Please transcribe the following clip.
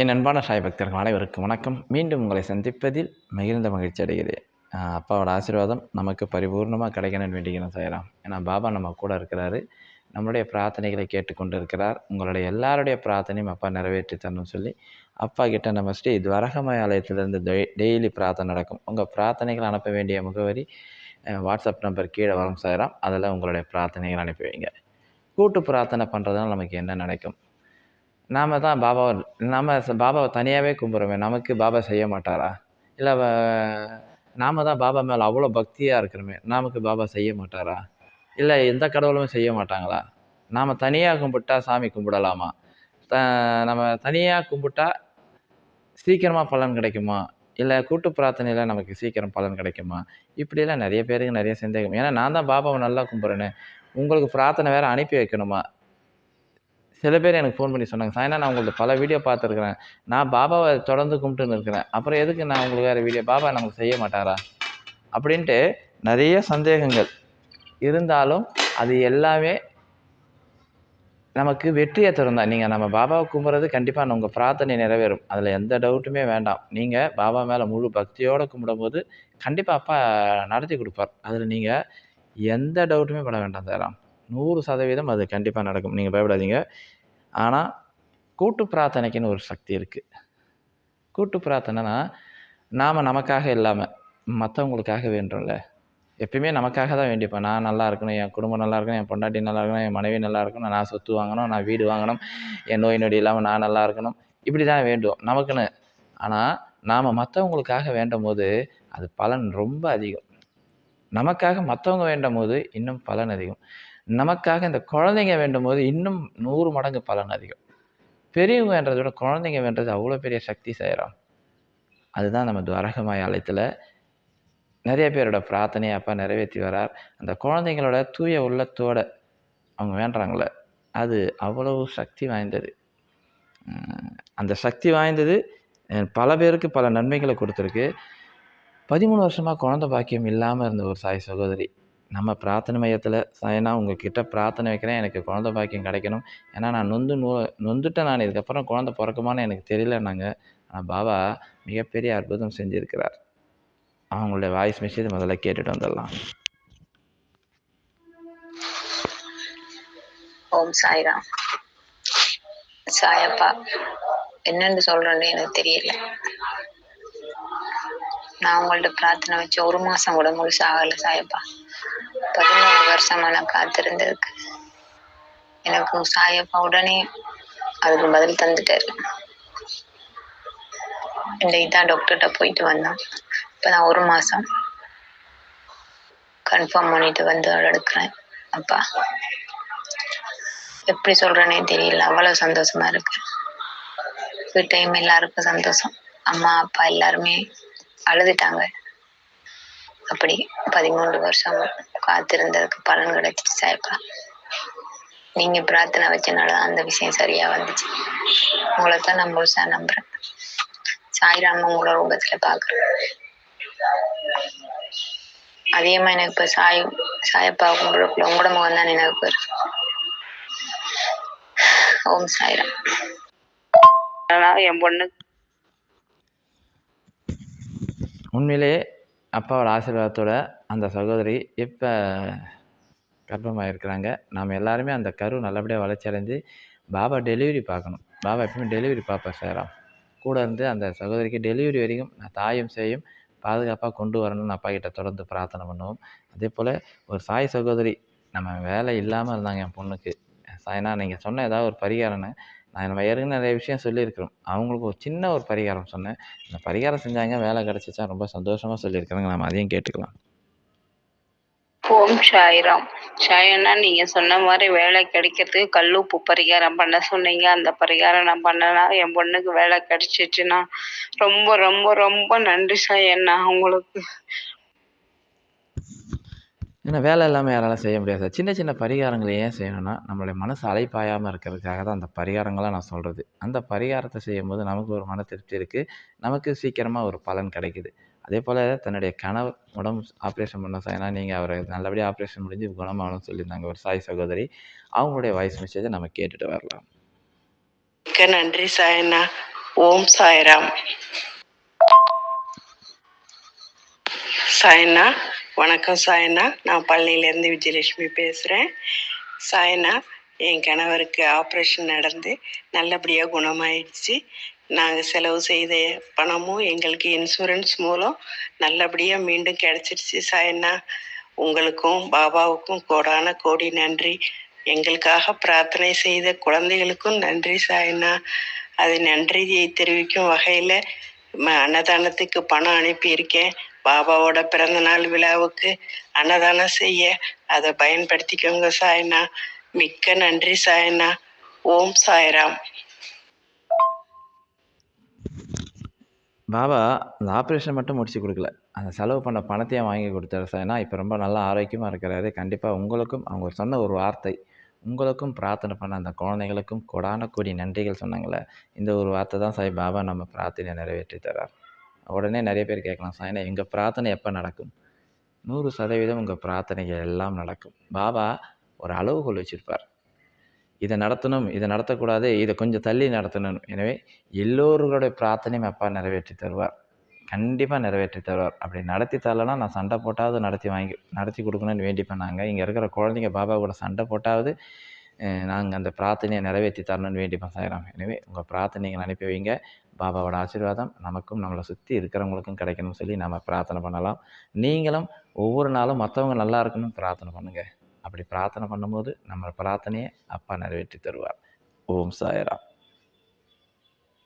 என் அன்பான சாய் பக்தர்கள் அனைவருக்கும் வணக்கம். மீண்டும் உங்களை சந்திப்பதில் மிகுந்த மகிழ்ச்சி அடைகிறேன். அப்பாவோட ஆசீர்வாதம் நமக்கு பரிபூர்ணமாக கிடைக்கணும்னு வேண்டிக்கணும் செய்யலாம் ஏன்னா பாபா நம்ம கூட இருக்கிறாரு. நம்மளுடைய பிரார்த்தனைகளை கேட்டுக்கொண்டு இருக்கிறார் உங்களுடைய எல்லாருடைய பிரார்த்தனையும் அப்பா நிறைவேற்றி தரணும்னு சொல்லி அப்பா கிட்ட நம்ம ஸ்ரீ துவரகமய ஆலயத்திலிருந்து டெய்- டெய்லி பிரார்த்தனை நடக்கும். உங்கள் பிரார்த்தனைகள் அனுப்ப வேண்டிய முகவரி வாட்ஸ்அப் நம்பர் கீழே வரும் சாயிரம். அதில் உங்களுடைய பிரார்த்தனைகள் அனுப்பி வைங்க. கூட்டு பிரார்த்தனை பண்ணுறதுனால நமக்கு என்ன நடக்கும்? நாம் தான் பாபாவை நாம் பாபாவை தனியாகவே கும்பிட்றோமே நமக்கு பாபா செய்ய மாட்டாரா? இல்லை நாம் தான் பாபா மேலே அவ்வளோ பக்தியாக இருக்கிறோமே நமக்கு பாபா செய்ய மாட்டாரா? இல்லை எந்த கடவுளுமே செய்ய மாட்டாங்களா? நாம் தனியாக கும்பிட்டா சாமி கும்பிடலாமா? த நம்ம தனியாக கும்பிட்டா சீக்கிரமாக பலன் கிடைக்குமா? இல்லை கூட்டு பிரார்த்தனையில் நமக்கு சீக்கிரம் பலன் கிடைக்குமா? இப்படிலாம் நிறைய பேருக்கு நிறைய சந்தேகம். ஏன்னா நான் தான் பாபாவை நல்லா கும்பிட்றேனே உங்களுக்கு பிரார்த்தனை வேறு அனுப்பி வைக்கணுமா? சில பேர் எனக்கு ஃபோன் பண்ணி சொன்னாங்க சாய்னா நான் உங்களது பல வீடியோ பார்த்துருக்குறேன். நான் பாபாவை தொடர்ந்து கும்பிட்டுன்னு இருக்கிறேன் அப்புறம் எதுக்கு நான் உங்களுக்கு வேறு வீடியோ பாபா நமக்கு செய்ய மாட்டாரா? அப்படின்ட்டு நிறைய சந்தேகங்கள் இருந்தாலும் அது எல்லாமே நமக்கு வெற்றியை தரும் தான் நீங்கள் நம்ம பாபாவை கும்பிட்றது கண்டிப்பாக உங்கள் பிரார்த்தனை நிறைவேறும். அதில் எந்த டவுட்டுமே வேண்டாம். நீங்கள் பாபா மேலே முழு பக்தியோடு கும்பிடும்போது கண்டிப்பாக அப்பா நடத்தி கொடுப்பார். அதில் நீங்கள் எந்த டவுட்டுமே பட வேண்டாம் தேராம் நூறு சதவீதம் அது கண்டிப்பாக நடக்கும். நீங்கள் பயப்படாதீங்க. ஆனால் கூட்டு பிரார்த்தனைக்குன்னு ஒரு சக்தி இருக்குது கூட்டு பிரார்த்தனைனா நாம் நமக்காக இல்லாமல் மற்றவங்களுக்காக வேண்டும்ல. எப்பயுமே நமக்காக தான் வேண்டிப்பேன். நான் நல்லா இருக்கணும் என் குடும்பம் நல்லா இருக்கணும் என் பொண்டாட்டி நல்லா இருக்கணும் என் மனைவி நல்லா இருக்கணும் நான் சொத்து வாங்கணும் நான் வீடு வாங்கணும் என் நோய் நொடி இல்லாமல் நான் நல்லா இருக்கணும். இப்படி தான் வேண்டும் நமக்குன்னு. ஆனால் நாம் மற்றவங்களுக்காக வேண்டும் போது அது பலன் ரொம்ப அதிகம். நமக்காக மற்றவங்க வேண்டும் போது இன்னும் பலன் அதிகம். நமக்காக இந்த குழந்தைங்க வேண்டும் போது இன்னும் நூறு மடங்கு பலன் அதிகம். பெரியவங்க வேண்டதை விட குழந்தைங்க வேண்டது அவ்வளோ பெரிய சக்தி செய்கிறோம் அதுதான் நம்ம துவரகமாய் ஆலயத்தில் நிறைய பேரோட பிரார்த்தனையை அப்பா நிறைவேற்றி வரார். அந்த குழந்தைங்களோட தூய உள்ளத்தோட அவங்க வேண்டுறாங்கள அது அவ்வளவு சக்தி வாய்ந்தது. அந்த சக்தி வாய்ந்தது பல பேருக்கு பல நன்மைகளை கொடுத்துருக்கு. பதிமூணு வருஷமாக குழந்தை பாக்கியம் இல்லாமல் இருந்த ஒரு சாய் சகோதரி நம்ம பிரார்த்தனை மையத்தில் சாயனா உங்ககிட்ட பிரார்த்தனை வைக்கிறேன். எனக்கு குழந்தை பாக்கியம் கிடைக்கணும். ஏன்னா நான் நொந்து நோ நொந்துட்டேன் நான். இதுக்கப்புறம் குழந்தை பிறக்குமான்னு எனக்கு தெரியலன்னாங்க. ஆனால் பாபா மிகப்பெரிய அற்புதம் செஞ்சுருக்கிறார். அவங்களுடைய வாய்ஸ் மெசேஜ் முதல்ல கேட்டுட்டு வந்துடலாம். ஓம் சாய்ராம் சாயப்பா என்னன்னு சொல்றேன்னு எனக்கு தெரியல. நான் உங்கள்ட்ட பிரார்த்தனை வச்சு ஒரு மாசம் கூட முழுசாகல சாயப்பா. பதினோரு வருஷமா நான் காத்திருந்திருக்கு. எனக்கு சாயப்பா உடனே அதுக்கு பதில் தந்துட்டாரு. இந்த தான் டாக்டர்கிட்ட போயிட்டு வந்தோம் இப்போ நான் ஒரு மாதம் கன்ஃபார்ம் பண்ணிட்டு வந்து எடுக்கிறேன். அப்பா எப்படி சொல்கிறேனே தெரியல. அவ்வளோ சந்தோஷமா இருக்கு. வீட்டையும் எல்லாருக்கும் சந்தோஷம். அம்மா அப்பா எல்லாருமே அழுதுட்டாங்க. அப்படி பதிமூணு வருஷம் காத்திருந்ததுக்கு பலன் கிடைச்சிச்சு சாயப்பா. நீங்க பிரார்த்தனை வச்சனாலதான் அந்த விஷயம் சரியா வந்துச்சு. உங்களை தான் நான் முழுசா நம்புறேன். சாய்ராம உங்களோட ரூபத்துல பாக்குறேன். அதிகமா எனக்கு இப்ப சாய் சாயப்பா கும்பிடக்குள்ள உங்களோட முகம் தான் எனக்கு வரும் ஓம் சாய்ராம். அதனால என் பொண்ணு. உண்மையிலே அப்பாவோட ஆசீர்வாதத்தோட அந்த சகோதரி இப்போ கர்ப்பமாக இருக்கிறாங்க நாம் எல்லாருமே அந்த கரு நல்லபடியாக வளர்ச்சி அடைஞ்சு பாபா டெலிவரி பார்க்கணும். பாபா எப்பவுமே டெலிவரி பார்ப்பேன் சார். கூட இருந்து அந்த சகோதரிக்கு டெலிவரி வரைக்கும் நான் தாயும் செய்யும் பாதுகாப்பாக கொண்டு வரணும்னு அப்பா கிட்ட தொடர்ந்து பிரார்த்தனை பண்ணுவோம். அதே போல் ஒரு சாய் சகோதரி நம்ம வேலை இல்லாமல் இருந்தாங்க என் பொண்ணுக்கு. சாய்னா நீங்கள் சொன்ன ஏதாவது ஒரு பரிகாரம்னு நான் நம்ம ஏற்கனவே நிறைய விஷயம் சொல்லியிருக்கிறோம். அவங்களுக்கு ஒரு சின்ன ஒரு பரிகாரம் சொன்னேன். இந்த பரிகாரம் செஞ்சாங்க வேலை கிடச்சிச்சா ரொம்ப சந்தோஷமாக சொல்லியிருக்கிறாங்க. நம்ம அதையும் கேட்டுக்கலாம். ஓம் சாய்ராம். சாயன்னா நீங்கள் சொன்ன மாதிரி வேலை கிடைக்கிறதுக்கு கல்லுப்பு பரிகாரம் பண்ண சொன்னீங்க. அந்த பரிகாரம் நான் பண்ணனா என் பொண்ணுக்கு வேலை கிடைச்சிச்சுன்னா ரொம்ப ரொம்ப ரொம்ப நன்றி சாயண்ணா உங்களுக்கு. ஏன்னா வேலை இல்லாமல் யாராலும் செய்ய முடியாது சார். சின்ன சின்ன பரிகாரங்களை ஏன் செய்யணும்னா நம்மளுடைய மனசு அலைப்பாயாமல் இருக்கிறதுக்காக தான் அந்த பரிகாரங்களாக நான் சொல்கிறது அந்த பரிகாரத்தை செய்யும்போது நமக்கு ஒரு மன திருப்தி இருக்குது நமக்கு சீக்கிரமாக ஒரு பலன் கிடைக்குது. அதே போல் தன்னுடைய கணவர் உடம்பு ஆப்ரேஷன் பண்ண சாய்னா நீங்கள் அவரை நல்லபடியாக ஆப்ரேஷன் முடிஞ்சு குணமாகணும்னு சொல்லியிருந்தாங்க ஒரு சாய் சகோதரி. அவங்களுடைய வாய்ஸ் மெசேஜை நம்ம கேட்டுட்டு வரலாம். மிக்க நன்றி சாயண்ணா ஓம் சாய்ராம். சாயனா வணக்கம் சாயனா. நான் பழனியிலேருந்து விஜயலட்சுமி பேசுகிறேன் சாயனா என் கணவருக்கு ஆப்ரேஷன் நடந்து நல்லபடியாக குணமாயிடுச்சு. நாங்கள் செலவு செய்த பணமும் எங்களுக்கு இன்சூரன்ஸ் மூலம் நல்லபடியாக மீண்டும் கிடச்சிருச்சு சாயண்ணா உங்களுக்கும் பாபாவுக்கும் கோடான கோடி நன்றி. எங்களுக்காக பிரார்த்தனை செய்த குழந்தைகளுக்கும் நன்றி சாயண்ணா அது நன்றியை தெரிவிக்கும் வகையில் அன்னதானத்துக்கு பணம் அனுப்பியிருக்கேன். பாபாவோட பிறந்தநாள் விழாவுக்கு அன்னதானம் செய்ய அதை பயன்படுத்திக்கோங்க சாயண்ணா மிக்க நன்றி சாயண்ணா ஓம் சாய்ராம். பாபா அந்த ஆப்ரேஷன் மட்டும் முடிச்சு கொடுக்கல. அந்த செலவு பண்ண பணத்தையும் வாங்கி கொடுத்தாரு சார் ஏன்னா இப்போ ரொம்ப நல்லா ஆரோக்கியமாக இருக்கிறாரு. கண்டிப்பாக உங்களுக்கும் அவங்க சொன்ன ஒரு வார்த்தை உங்களுக்கும் பிரார்த்தனை பண்ண அந்த குழந்தைகளுக்கும் கொடான கூடிய நன்றிகள் சொன்னாங்களே இந்த ஒரு வார்த்தை தான் சாய் பாபா நம்ம பிரார்த்தனையை நிறைவேற்றி தரார். உடனே நிறைய பேர் கேட்கலாம் சாய் எங்கள் பிரார்த்தனை எப்போ நடக்கும்? நூறு சதவீதம் உங்கள் பிரார்த்தனைகள் எல்லாம் நடக்கும். பாபா ஒரு அளவுகோல் வச்சுருப்பார். இதை நடத்தணும் இதை நடத்தக்கூடாது இதை கொஞ்சம் தள்ளி நடத்தணும். எனவே எல்லோருடைய பிரார்த்தனையும் அப்பா நிறைவேற்றி தருவார். கண்டிப்பாக நிறைவேற்றி தருவார். அப்படி நடத்தி தரலைன்னா நான் சண்டை போட்டாவது நடத்தி வாங்கி நடத்தி கொடுக்கணும்னு வேண்டிப்பேன் நாங்கள் இங்கே இருக்கிற குழந்தைங்க பாபா கூட சண்டை போட்டாவது நாங்கள் அந்த பிரார்த்தனையை நிறைவேற்றி தரணும்னு வேண்டிப்பேன் சாயிராம். எனவே உங்கள் பிரார்த்தனைகள் அனுப்பி வைங்க. பாபாவோட ஆசீர்வாதம் நமக்கும் நம்மளை சுற்றி இருக்கிறவங்களுக்கும் கிடைக்கணும்னு சொல்லி நம்ம பிரார்த்தனை பண்ணலாம். நீங்களும் ஒவ்வொரு நாளும் மற்றவங்க நல்லா இருக்கணும்னு பிரார்த்தனை பண்ணுங்கள் அப்படி பிரார்த்தனை பண்ணும்போது நம்ம பிரார்த்தனையை அப்பா நிறைவேற்றி தருவார். ஓம் சாயராம்.